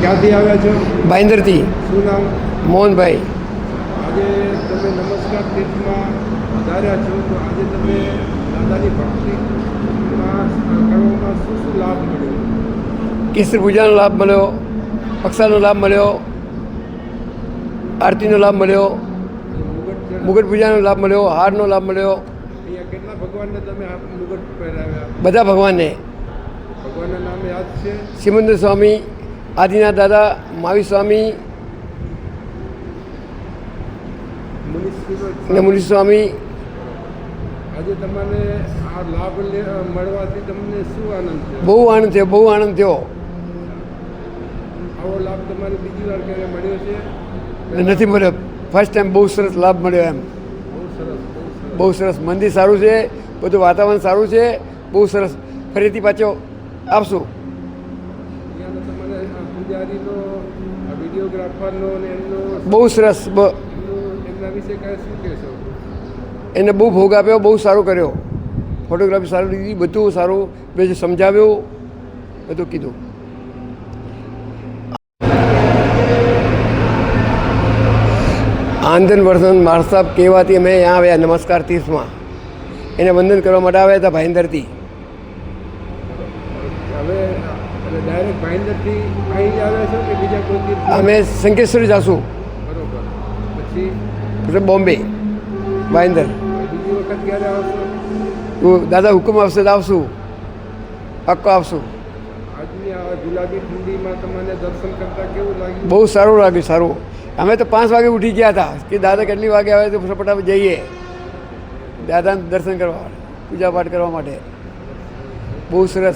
ક્યાંથી આવ્યા છો? ભાઈંદરથી શું નામ? મોહનભાઈ. આજે તમે નમસ્કાર તીર્થમાં વધાર્યા છો તો આજે તમે દાદાની ભક્તિમાં કરવામાં શું શું લાભ મળ્યો? કેસર પૂજાનો લાભ મળ્યો પક્ષાનો લાભ મળ્યો આરતીનો લાભ મળ્યો મુગટ પૂજાનો લાભ મળ્યો હારનો લાભ મળ્યો. અહીંયા કેટલા ભગવાનને તમે મુગટ પહેરાવ્યા? બધા ભગવાનને. ભગવાનના નામ યાદ છે? સિમંદર સ્વામી આદિનાથ દાદા માવી સ્વામી અને મુનિ સ્વામી આજે તમને આ લાભ મળવાથી તમને શું આનંદ થયો? બહુ આનંદ થયો બહુ આનંદ થયો. આવો લાભ તમારે બીજી વાર ક્યારે મળ્યો છે? નથી મળ્યો. ફર્સ્ટ ટાઈમ બહુ સરસ લાભ મળ્યો એમ. બહુ સરસ. બહુ સરસ. મંદિર સારું છે બધું વાતાવરણ સારું છે. બહુ સરસ. ફરીથી પાછો આપશું. વિડીયોગ્રાફરનો ને એમનો બહુ સરસ એમના વિશે કાંઈ શું કહેશો? એને બહુ ભોગ આપ્યો બહુ સારો કર્યો. ફોટોગ્રાફી સારું લીધી બધું સારું બે સમજાવ્યું બધું કીધું. આંદન વર્ધન મારસાબ કહેવાથી અમે અહીંયા આવ્યા નમસ્કાર તીર્થમાં. એને વંદન કરવા માટે આવ્યા હતા ભાઈંદરથી હવે એટલે ડાયરેક્ટ ભાઈંદરથી અહીં જ આવ્યા છો કે બીજા કોઈ તીર્થ અમે સંકેશ્વરી જાશું. પછી? એટલે બોમ્બે. ભાઈંદર. દાદા હુકમ આવશે તો આવશું. પાક્કો આવશું. બહુ સારું લાગ્યું સારું. અમે તો પાંચ વાગે ઉઠી ગયા હતા. કે દાદા કેટલી વાગે આવે તો ફટાફટ જઈએ. દાદાને દર્શન કરવા પૂજા પાઠ કરવા માટે. બહુ સરસ.